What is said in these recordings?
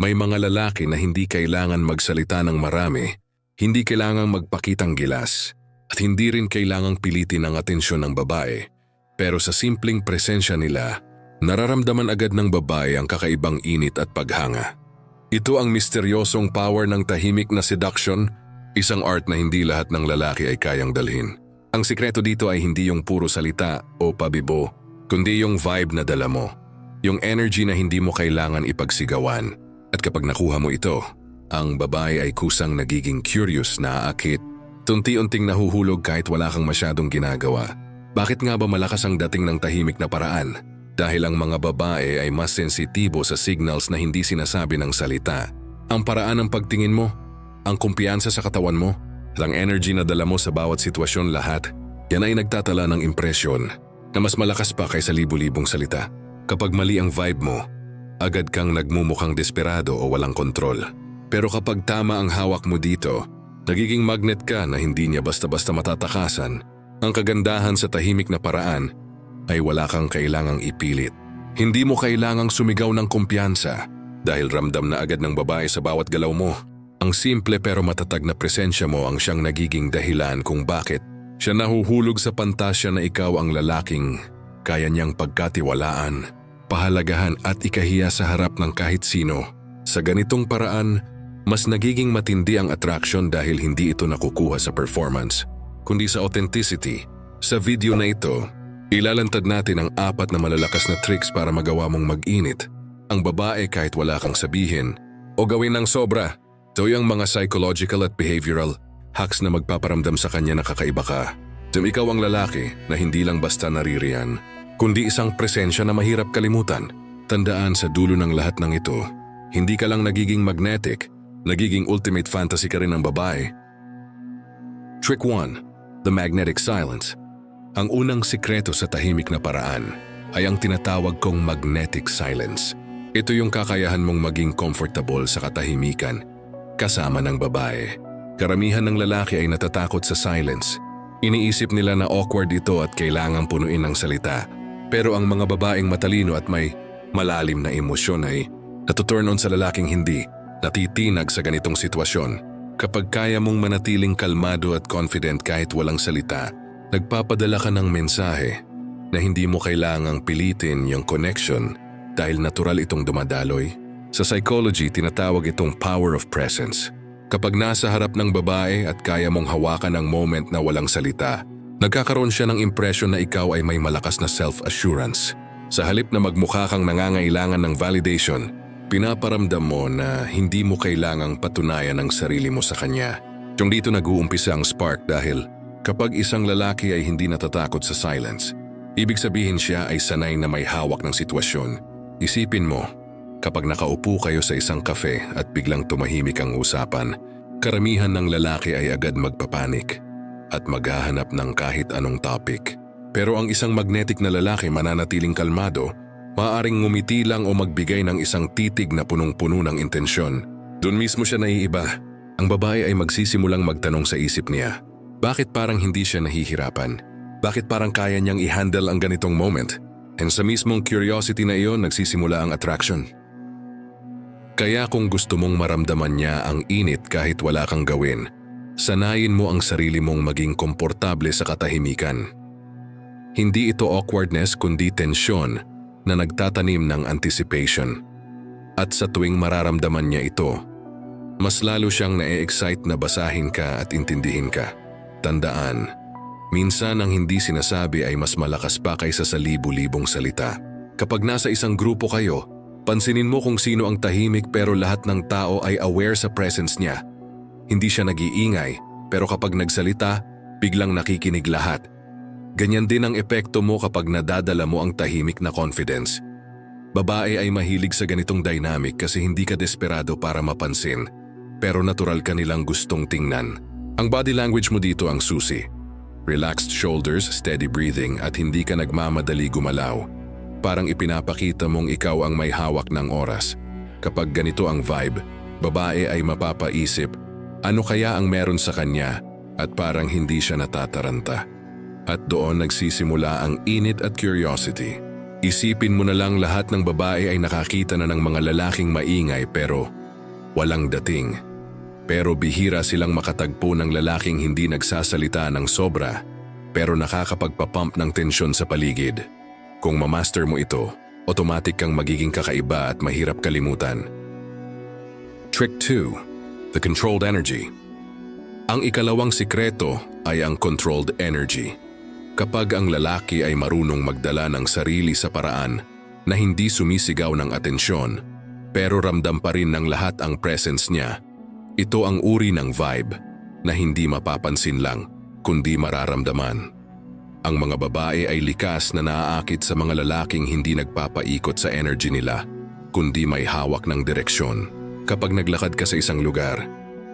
May mga lalaki na hindi kailangan magsalita ng marami, hindi kailangang magpakitang gilas, at hindi rin kailangang pilitin ang atensyon ng babae. Pero sa simpleng presensya nila, nararamdaman agad ng babae ang kakaibang init at paghanga. Ito ang misteryosong power ng tahimik na seduction, isang art na hindi lahat ng lalaki ay kayang dalhin. Ang sikreto dito ay hindi yung puro salita o pabibo, kundi yung vibe na dala mo. Yung energy na hindi mo kailangan ipagsigawan. At kapag nakuha mo ito, ang babae ay kusang nagiging curious na aakit, tunti-unting nahuhulog kahit wala kang masyadong ginagawa. Bakit nga ba malakas ang dating ng tahimik na paraan? Dahil ang mga babae ay mas sensitibo sa signals na hindi sinasabi ng salita. Ang paraan ng pagtingin mo, ang kumpiyansa sa katawan mo, at ang energy na dala mo sa bawat sitwasyon lahat, yan ay nagtatala ng impresyon na mas malakas pa kaysa libu-libong salita. Kapag mali ang vibe mo, agad kang nagmumukhang desperado o walang kontrol. Pero kapag tama ang hawak mo dito, nagiging magnet ka na hindi niya basta-basta matatakasan. Ang kagandahan sa tahimik na paraan ay wala kang kailangang ipilit. Hindi mo kailangang sumigaw ng kumpiyansa dahil ramdam na agad ng babae sa bawat galaw mo. Ang simple pero matatag na presensya mo ang siyang nagiging dahilan kung bakit siya nahuhulog sa pantasya na ikaw ang lalaking kaya niyang pagkatiwalaan, pahalagahan at ikahiya sa harap ng kahit sino. Sa ganitong paraan, mas nagiging matindi ang attraction dahil hindi ito nakukuha sa performance, kundi sa authenticity. Sa video na ito, ilalantad natin ang apat na malalakas na tricks para magawa mong mag-init. Ang babae kahit wala kang sabihin o gawin ng sobra. Ito yung mga psychological at behavioral hacks na magpaparamdam sa kanya na kakaiba ka. Tum ikaw ang lalaki na hindi lang basta naririyan, kundi isang presensya na mahirap kalimutan. Tandaan sa dulo ng lahat ng ito, hindi ka lang nagiging magnetic, nagiging ultimate fantasy ka rin ng babae. Trick 1. The Magnetic Silence Ang unang sikreto sa tahimik na paraan ay ang tinatawag kong magnetic silence. Ito yung kakayahan mong maging comfortable sa katahimikan, kasama ng babae. Karamihan ng lalaki ay natatakot sa silence. Iniisip nila na awkward ito at kailangang punuin ng salita. Pero ang mga babaeng matalino at may malalim na emosyon ay natuturn on sa lalaking hindi, natitinag sa ganitong sitwasyon. Kapag kaya mong manatiling kalmado at confident kahit walang salita, nagpapadala ka ng mensahe na hindi mo kailangang pilitin yung connection dahil natural itong dumadaloy. Sa psychology, tinatawag itong power of presence. Kapag nasa harap ng babae at kaya mong hawakan ang moment na walang salita, nagkakaroon siya ng impression na ikaw ay may malakas na self-assurance. Sa halip na magmukha kang nangangailangan ng validation, pinaparamdam mo na hindi mo kailangang patunayan ang sarili mo sa kanya. Yung dito nag-uumpisa ang spark dahil kapag isang lalaki ay hindi natatakot sa silence, ibig sabihin siya ay sanay na may hawak ng sitwasyon. Isipin mo, kapag nakaupo kayo sa isang kafe at biglang tumahimik ang usapan, karamihan ng lalaki ay agad magpapanik at maghahanap ng kahit anong topic. Pero ang isang magnetic na lalaki mananatiling kalmado Maaring ngumiti lang o magbigay ng isang titig na punong-puno ng intensyon. Doon mismo siya naiiba. Ang babae ay magsisimulang magtanong sa isip niya. Bakit parang hindi siya nahihirapan? Bakit parang kaya niyang i-handle ang ganitong moment? And sa mismong curiosity na iyon nagsisimula ang attraction. Kaya kung gusto mong maramdaman niya ang init kahit wala kang gawin, sanayin mo ang sarili mong maging komportable sa katahimikan. Hindi ito awkwardness kundi tensyon na nagtatanim ng anticipation. At sa tuwing mararamdaman niya ito, mas lalo siyang na-excite na basahin ka at intindihin ka. Tandaan, minsan ang hindi sinasabi ay mas malakas pa kaysa sa libu-libong salita. Kapag nasa isang grupo kayo, pansinin mo kung sino ang tahimik pero lahat ng tao ay aware sa presence niya. Hindi siya nag-iingay, pero kapag nagsalita, biglang nakikinig lahat Ganyan din ang epekto mo kapag nadadala mo ang tahimik na confidence. Babae ay mahilig sa ganitong dynamic kasi hindi ka desperado para mapansin, pero natural ka nilang gustong tingnan. Ang body language mo dito ang susi. Relaxed shoulders, steady breathing at hindi ka nagmamadali gumalaw. Parang ipinapakita mong ikaw ang may hawak ng oras. Kapag ganito ang vibe, babae ay mapapaisip, ano kaya ang meron sa kanya at parang hindi siya natataranta. At doon nagsisimula ang init at curiosity. Isipin mo na lang lahat ng babae ay nakakita na ng mga lalaking maingay pero walang dating. Pero bihira silang makatagpo ng lalaking hindi nagsasalita ng sobra pero nakakapagpapump ng tensyon sa paligid. Kung mamaster mo ito, automatic kang magiging kakaiba at mahirap kalimutan. Trick 2. The Controlled Energy Ang ikalawang sikreto ay ang controlled energy. Kapag ang lalaki ay marunong magdala ng sarili sa paraan na hindi sumisigaw ng atensyon, pero ramdam pa rin ng lahat ang presence niya, ito ang uri ng vibe na hindi mapapansin lang, kundi mararamdaman. Ang mga babae ay likas na naaakit sa mga lalaking hindi nagpapaikot sa energy nila, kundi may hawak ng direksyon. Kapag naglakad ka sa isang lugar,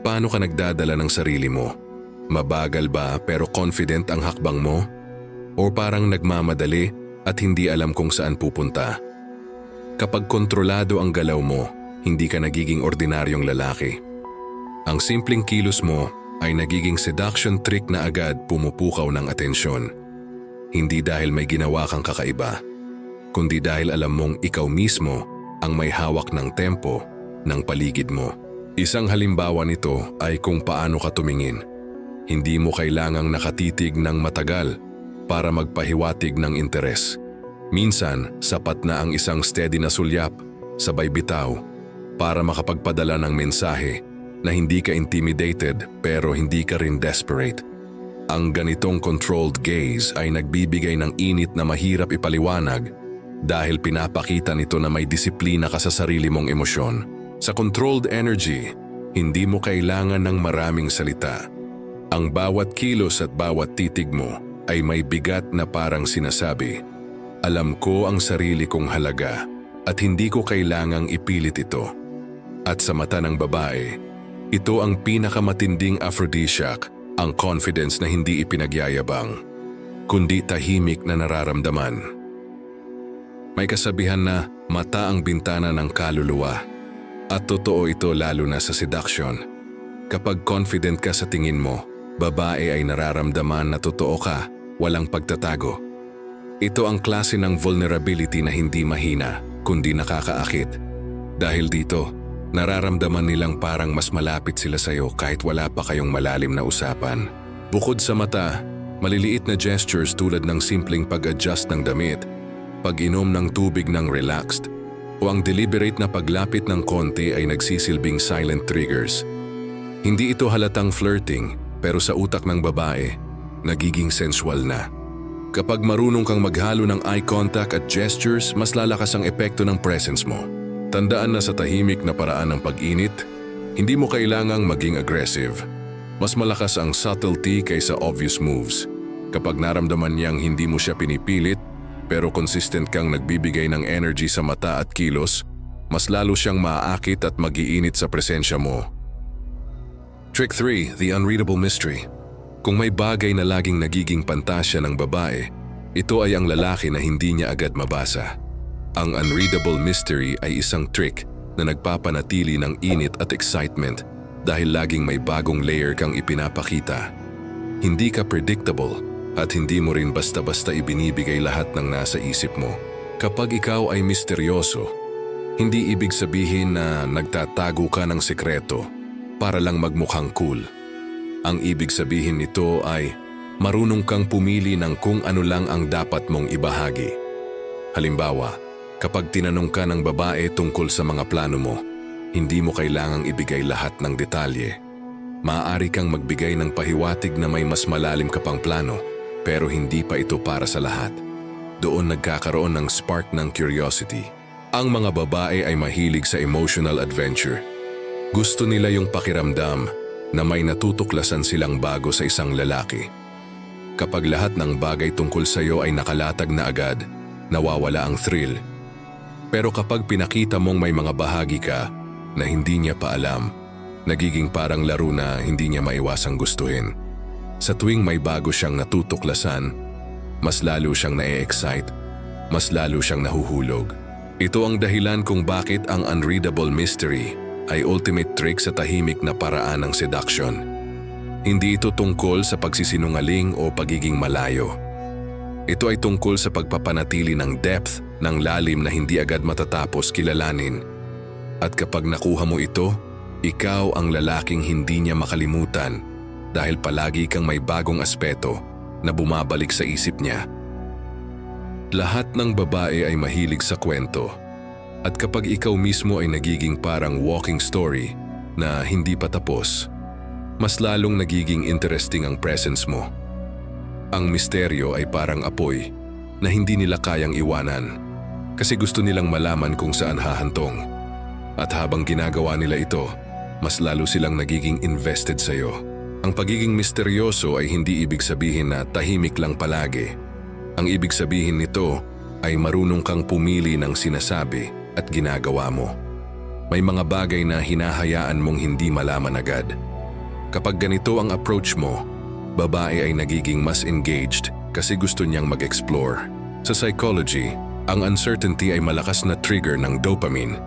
paano ka nagdadala ng sarili mo? Mabagal ba pero confident ang hakbang mo? O parang nagmamadali at hindi alam kung saan pupunta? Kapag kontrolado ang galaw mo, hindi ka nagiging ordinaryong lalaki. Ang simpleng kilos mo ay nagiging seduction trick na agad pumupukaw ng atensyon. Hindi dahil may ginawa kang kakaiba, kundi dahil alam mong ikaw mismo ang may hawak ng tempo ng paligid mo. Isang halimbawa nito ay kung paano ka tumingin. Hindi mo kailangang nakatitig ng matagal para magpahiwatig ng interes. Minsan, sapat na ang isang steady na sulyap, sabay bitaw, para makapagpadala ng mensahe na hindi ka intimidated pero hindi ka rin desperate. Ang ganitong controlled gaze ay nagbibigay ng init na mahirap ipaliwanag dahil pinapakita nito na may disiplina ka sa sarili mong emosyon. Sa controlled energy, hindi mo kailangan ng maraming salita. Ang bawat kilos at bawat titig mo ay may bigat na parang sinasabi, Alam ko ang sarili kong halaga at hindi ko kailangang ipilit ito. At sa mata ng babae, ito ang pinakamatinding aphrodisiac, ang confidence na hindi ipinagyayabang, kundi tahimik na nararamdaman. May kasabihan na mata ang bintana ng kaluluwa. At totoo ito lalo na sa seduction. Kapag confident ka sa tingin mo, babae ay nararamdaman na totoo ka, walang pagtatago. Ito ang klase ng vulnerability na hindi mahina, kundi nakakaakit. Dahil dito, nararamdaman nilang parang mas malapit sila sa'yo kahit wala pa kayong malalim na usapan. Bukod sa mata, maliliit na gestures tulad ng simpleng pag-adjust ng damit, pag-inom ng tubig ng relaxed, o ang deliberate na paglapit ng konti ay nagsisilbing silent triggers. Hindi ito halatang flirting, pero sa utak ng babae, nagiging sensual na. Kapag marunong kang maghalo ng eye contact at gestures, mas lalakas ang epekto ng presence mo. Tandaan na sa tahimik na paraan ng pag-init, hindi mo kailangang maging aggressive. Mas malakas ang subtlety kaysa obvious moves. Kapag naramdaman niyang hindi mo siya pinipilit, pero consistent kang nagbibigay ng energy sa mata at kilos, mas lalo siyang maaakit at magiinit sa presensya mo. Trick 3, The Unreadable Mystery. Kung may bagay na laging nagiging pantasya ng babae, ito ay ang lalaki na hindi niya agad mabasa. Ang unreadable mystery ay isang trick na nagpapanatili ng init at excitement dahil laging may bagong layer kang ipinapakita. Hindi ka predictable at hindi mo rin basta-basta ibinibigay lahat ng nasa isip mo. Kapag ikaw ay misteryoso, hindi ibig sabihin na nagtatago ka ng sekreto para lang magmukhang cool. Ang ibig sabihin nito ay marunong kang pumili ng kung ano lang ang dapat mong ibahagi. Halimbawa, kapag tinanong ka ng babae tungkol sa mga plano mo, hindi mo kailangang ibigay lahat ng detalye. Maaari kang magbigay ng pahiwatig na may mas malalim ka pang plano, pero hindi pa ito para sa lahat. Doon nagkakaroon ng spark ng curiosity. Ang mga babae ay mahilig sa emotional adventure. Gusto nila yung pakiramdam na may natutuklasan silang bago sa isang lalaki. Kapag lahat ng bagay tungkol sa iyo ay nakalatag na agad, nawawala ang thrill. Pero kapag pinakita mong may mga bahagi ka na hindi niya pa alam, nagiging parang laro na hindi niya maiwasang gustuhin. Sa tuwing may bago siyang natutuklasan, mas lalo siyang na-excite, mas lalo siyang nahuhulog. Ito ang dahilan kung bakit ang unreadable mystery ay ultimate trick sa tahimik na paraan ng seduction. Hindi ito tungkol sa pagsisinungaling o pagiging malayo. Ito ay tungkol sa pagpapanatili ng depth ng lalim na hindi agad matatapos kilalanin. At kapag nakuha mo ito, ikaw ang lalaking hindi niya makalimutan dahil palagi kang may bagong aspeto na bumabalik sa isip niya. Lahat ng babae ay mahilig sa kwento. At kapag ikaw mismo ay nagiging parang walking story na hindi pa tapos, mas lalong nagiging interesting ang presence mo. Ang misteryo ay parang apoy na hindi nila kayang iwanan kasi gusto nilang malaman kung saan hahantong. At habang ginagawa nila ito, mas lalo silang nagiging invested sa iyo. Ang pagiging misteryoso ay hindi ibig sabihin na tahimik lang palagi. Ang ibig sabihin nito ay marunong kang pumili ng sinasabi at ginagawa mo. May mga bagay na hinahayaan mong hindi malaman agad. Kapag ganito ang approach mo, babae ay nagiging mas engaged kasi gusto niyang mag-explore. Sa psychology, ang uncertainty ay malakas na trigger ng dopamine.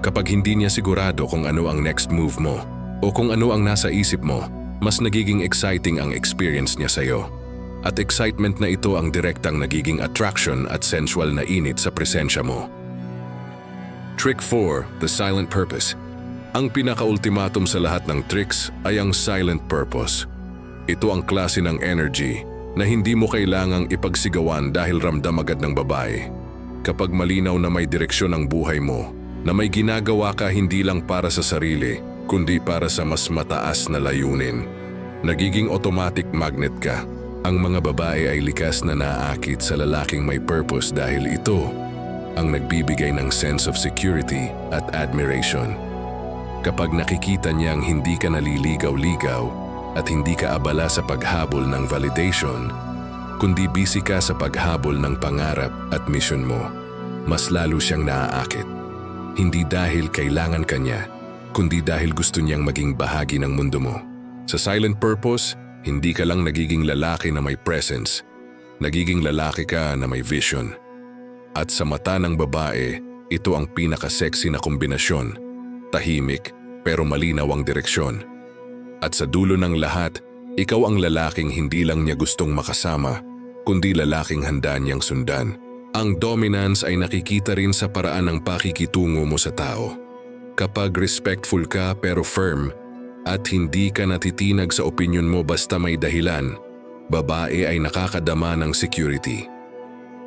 Kapag hindi niya sigurado kung ano ang next move mo o kung ano ang nasa isip mo, mas nagiging exciting ang experience niya sa'yo. At excitement na ito ang direktang nagiging attraction at sensual na init sa presensya mo. Trick 4, The Silent Purpose. Ang pinaka-ultimatum sa lahat ng tricks ay ang silent purpose. Ito ang klase ng energy na hindi mo kailangang ipagsigawan dahil ramdam agad ng babae. Kapag malinaw na may direksyon ang buhay mo, na may ginagawa ka hindi lang para sa sarili, kundi para sa mas mataas na layunin. Nagiging automatic magnet ka. Ang mga babae ay likas na naaakit sa lalaking may purpose dahil ito ang nagbibigay ng sense of security at admiration. Kapag nakikita niyang hindi ka naliligaw-ligaw at hindi ka abala sa paghabol ng validation, kundi busy ka sa paghabol ng pangarap at mission mo, mas lalo siyang naaakit. Hindi dahil kailangan ka kundi dahil gusto niyang maging bahagi ng mundo mo. Sa silent purpose, hindi ka lang nagiging lalaki na may presence, nagiging lalaki ka na may vision. At sa mata ng babae, ito ang pinaka-sexy na kombinasyon. Tahimik pero malinaw ang direksyon. At sa dulo ng lahat, ikaw ang lalaking hindi lang niya gustong makasama, kundi lalaking handa niyang sundan. Ang dominance ay nakikita rin sa paraan ng pakikitungo mo sa tao. Kapag respectful ka pero firm at hindi ka natitinag sa opinion mo basta may dahilan, babae ay nakakadama ng security.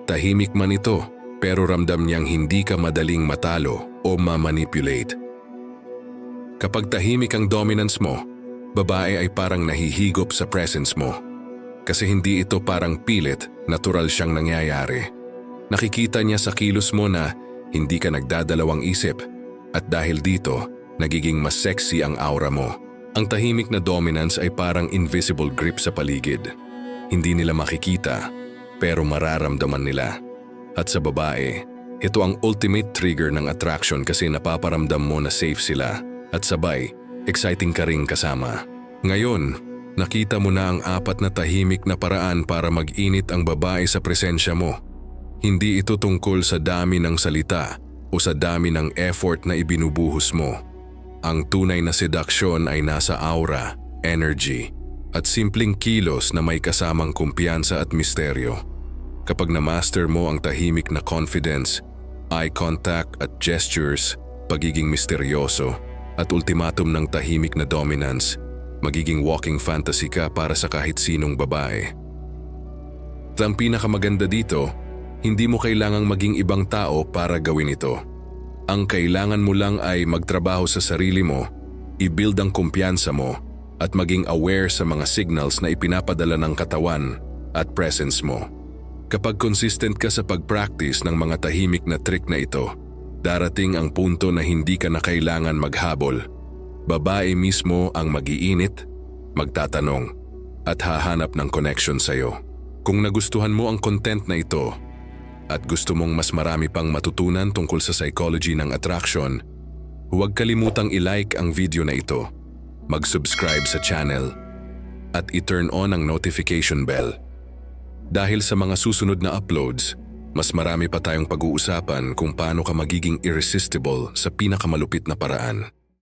Tahimik man ito, pero ramdam niyang hindi ka madaling matalo o ma-manipulate. Kapag tahimik ang dominance mo, babae ay parang nahihigop sa presence mo. Kasi hindi ito parang pilit, natural siyang nangyayari. Nakikita niya sa kilos mo na hindi ka nagdadalawang isip at dahil dito, nagiging mas sexy ang aura mo. Ang tahimik na dominance ay parang invisible grip sa paligid. Hindi nila makikita, pero mararamdaman nila. At sa babae, ito ang ultimate trigger ng attraction kasi napaparamdam mo na safe sila at sabay, exciting ka ring kasama. Ngayon, nakita mo na ang apat na tahimik na paraan para mag-init ang babae sa presensya mo. Hindi ito tungkol sa dami ng salita o sa dami ng effort na ibinubuhos mo. Ang tunay na seduksyon ay nasa aura, energy, at simpleng kilos na may kasamang kumpiyansa at misteryo. Kapag na-master mo ang tahimik na confidence, eye contact at gestures, pagiging misteryoso, at ultimatum ng tahimik na dominance, magiging walking fantasy ka para sa kahit sinong babae. At ang pinakamaganda dito, hindi mo kailangang maging ibang tao para gawin ito. Ang kailangan mo lang ay magtrabaho sa sarili mo, i-build ang kumpiyansa mo, at maging aware sa mga signals na ipinapadala ng katawan at presence mo. Kapag consistent ka sa pag-practice ng mga tahimik na trick na ito, darating ang punto na hindi ka na kailangan maghabol. Babae mismo ang magiinit, magtatanong, at hahanap ng connection sa'yo. Kung nagustuhan mo ang content na ito, at gusto mong mas marami pang matutunan tungkol sa psychology ng attraction, huwag kalimutang i-like ang video na ito, mag-subscribe sa channel, at i-turn on ang notification bell. Dahil sa mga susunod na uploads, mas marami pa tayong pag-uusapan kung paano ka magiging irresistible sa pinakamalupit na paraan.